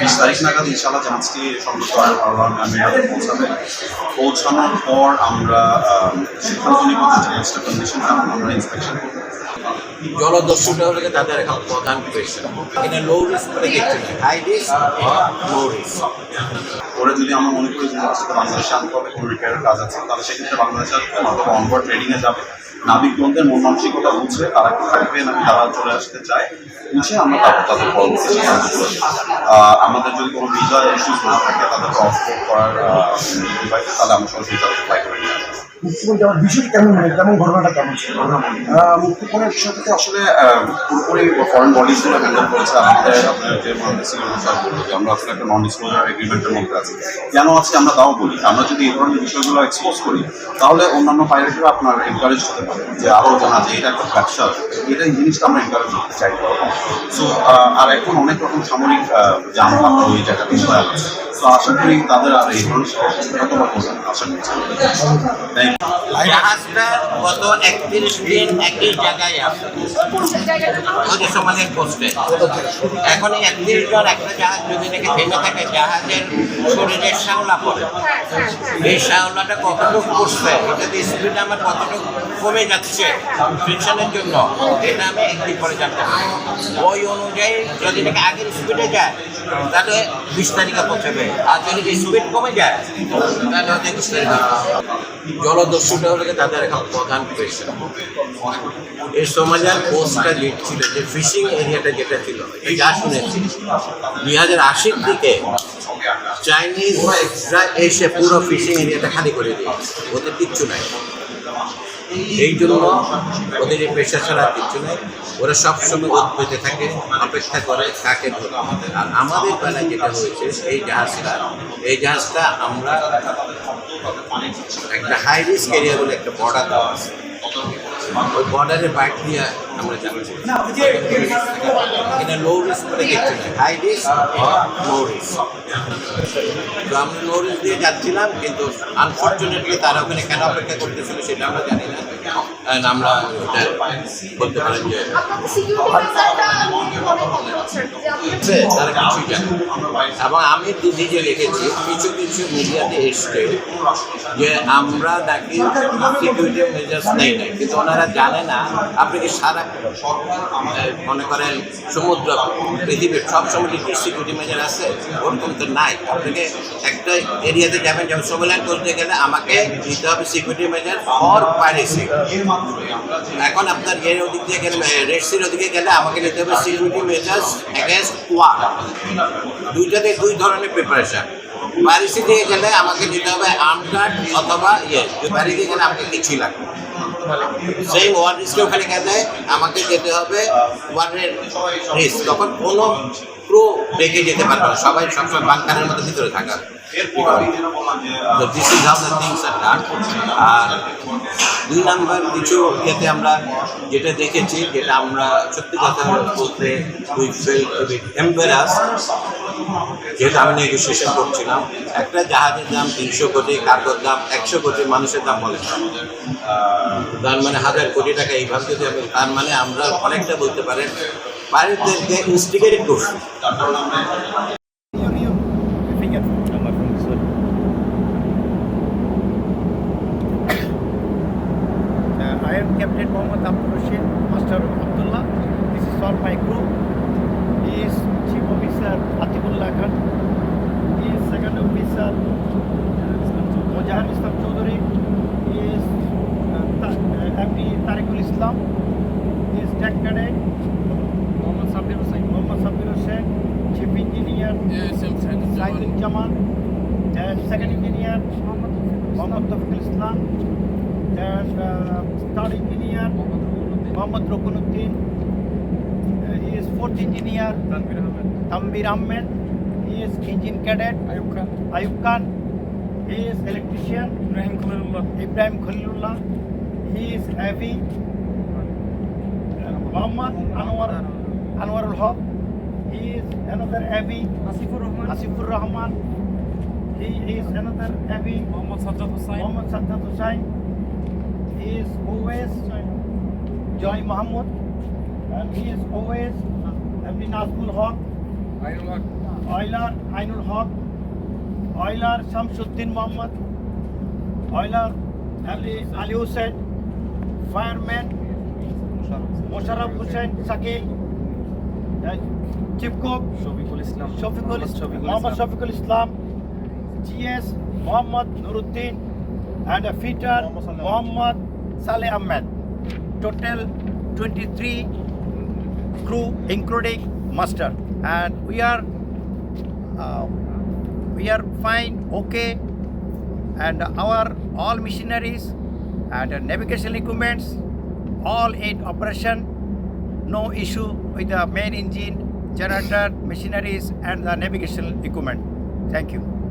বিশ তারিখ নাগাদ ইনশাল্লাহ জাহাজটি সংযুক্ত আরব আমিরাতে পৌঁছাবে। পৌঁছানোর পর আমরা আম, সিদ্ধান্ত নিব যে জাহাজটা কন্ডিশন কেমন আমরা ইন্সপেকশন করব। জলদস্যুটা হলে তাদের এখন প্রধান পেশা এখানে লো রিস্ক করে দেখতে হাই রিস্ক লো রিস্ক পরে যদি আমরা মনে করি যে বাংলাদেশে আনতে হবে কোনো রিপেয়ারের কাজ আছে তাহলে সেক্ষেত্রে বাংলাদেশে অথবা অনবোর্ড ট্রেডিংয়ে যাবে। নাবিকগণদের মন মানসিকতা বুঝে তারা কি থাকবে নাকি তারা চলে আসতে চায়, বুঝে আমরা তারপর তাদের পরবর্তী সিদ্ধান্ত করি আমাদের যদি কোনো ভিসা ইস্যুস না থাকে তাদের অফ করার তাহলে আমরা সরাসরি তাদের অ্যাপ্লাই করে নিয়ে মানে পুরোপুরি ফরেন আমরা একটা নন কেন আমরা তাও বলি? আমরা যদি এই ধরনের বিষয়গুলো এক্সপোজ করি, তাহলে অন্যান্য পাইরেটরা আপনার এনকারেজ হতে পারে। যে আরও জানা যে এটা একটা ব্যবসা, এটা এই জিনিসটা আমরা এনকারেজ করতে চাই। সো আর এখন অনেক রকম সামরিক যানবাহন ওই জায়গাতে তো আশা করি তাদের আর এই ধরনের বা করবেন আশা করছি। জাহাজটা গত একত্রিশ দিন একই জায়গায় আছে। যে সমাজের পোস্টে এখন এই একত্রিশ জন একটা জাহাজ যদি নাকি থেমে থাকে, জাহাজের শরীরে শাওলা পড়ে। এই শাওলাটা কতটুকু পড়ছে এটাতে স্পিড আমার কতটুকু কমে যাচ্ছে ফ্রিকশনের জন্য, এটা আমি একদিন পরে জানতে পারি ওই অনুযায়ী যদি নাকি আগের স্পিডে যায়, তাহলে বিশ তারিখে পৌঁছাবে। আর যদি স্পিড কমে যায়, তাহলে হচ্ছে জলদস্যুটা হলে তাদের একটা প্রধান পেশা এই সমাজের পোস্টটা ছিল যে ফিশিং এরিয়াটা যেটা ছিল, এই যা শুনেছি দুই হাজার আশির দিকে চাইনিজরা এসে পুরো ফিশিং এরিয়াটা খালি করে দিয়েছে। ওদের কিচ্ছু নাই। এই জন্য ওদের এই পেশা ছাড়া কিছু নেই। ওরা সবসময় উদ্বেগে থাকে, অপেক্ষা করে কাকে ধরে। আর আমাদের বেলায় যেটা হয়েছে, এই জাহাজটা এই জাহাজটা আমরা একটা হাই রিস্ক এরিয়া বলে একটা বর্ডার দেওয়া আছে। বর্ডারের বাইক দিয়ে আমরা যাচ্ছি। লো রিস্ক করে দেখছি না হাই রিস্ক লো রিস্ক তো আমরা লো রিস্ক দিয়ে যাচ্ছিলাম কিন্তু আনফর্চুনেটলি তারা ওখানে কেন অপেক্ষা করতেছিল সেটা আমরা জানি না। আমরা ওটা বলতে পারেন যে তারা কিছুই জানে এবং আমি তো নিজে রেখেছি কিছু কিছু মিডিয়াতে এসছে যে আমরা নাকি সিকিউরিটি মেজার্স নেই নাই কিন্তু ওনারা জানে না, আপনি কি সারা মনে করেন সমুদ্র, পৃথিবীর সব কি সিকিউরিটি মেজার আছে? ওরকম তো নাই। আপনাকে একটা এরিয়াতে যাবেন, যেমন সোমেলান করতে গেলে আমাকে দিতে হবে সিকিউরিটি মেজার ফর পাইরেসি এখন আপনার এর ওদিক দিয়ে গেলে রেড সির ওদিকে গেলে আমাকে নিতে হবে সিকিউরিটি মেজার্স অ্যাগেন্স্ট ওয়া দুইটাতে দুই ধরনের প্রিপারেশন প্যারিসি দিয়ে গেলে আমাকে নিতে হবে আর্ম গার্ড অথবা ইয়ে প্যারিসে গেলে আমাকে কিছুই লাগবে সেই ওয়ার রিস্কে ওখানে গেলে আমাকে যেতে হবে ওয়ানের রিস্ক। তখন কোনো প্রো রেখে যেতে পারবে না। সবাই সবসময় বাংকারের মধ্যে ভিতরে থাকা। দুই নাম্বার কিছু আমরা যেটা দেখেছি, যেটা আমরা সত্যি কথা বলতে উই ফেল এম্বারাস যেহেতু আমি নেগোসিয়েশন করছিলাম, একটা জাহাজের দাম তিনশো কোটি কার্গোর দাম একশো কোটি, মানুষের দাম বলে। তার মানে হাজার কোটি টাকা এইভাবে যদি তার মানে আমরা অনেকটা বলতে পারেন, পাইরেটদেরকে ইনস্টিগেট করছি। Uh, MD Tariqul Islam. He is Tech Cadet. Mohammad Sabir Hussain. Mohammad Sabir Hussain. Chief Engineer Saidul Jamal. And Second Engineer Mohammad Tawfiq Islam. and uh, third engineer Muhammad Rokunuddin. Uh, he is fourth engineer Tambir Ahmed. He is engine cadet Ayub Khan. Ayub Khan. Is heavy uh, Muhammad Anwar Anwar ul Haq. He is another heavy Asifur Rahman. Asifur Rahman. He is another heavy Muhammad Sajjad Hussain. Muhammad Sajjad Hussain. He is always Joy Mahmood and he is always Emri Nazmul Haq oiler Ainul Haq oiler Shamsuddin Mohammad oiler Ali Ali Hossain Fireman Mosharraf Hossain Shakil chief cook Shafiqul Islam Shafiqul Shafiqul Mohammad Islam. Shafiqul Islam GS Mohammad Nuruddin and a fitter Muhammad Saleh Ahmed. Total 23 crew including master and we are uh, we are fine okay and our all machineries and navigation equipments all eight operation. No issue with the main engine generator machineries and the navigation equipment. Thank you